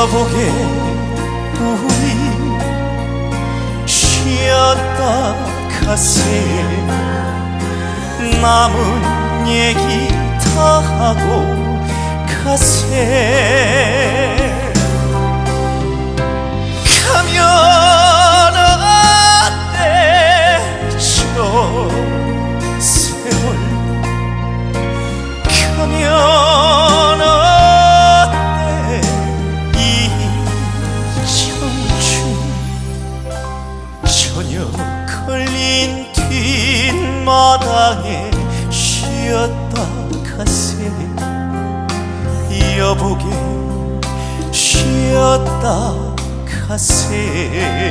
여보게 우리 쉬었다 가세. 남은 얘기 다 하고 가세. 가면 어때죠 걸린 뒷마당에 쉬었다 가세 여보게 쉬었다 가세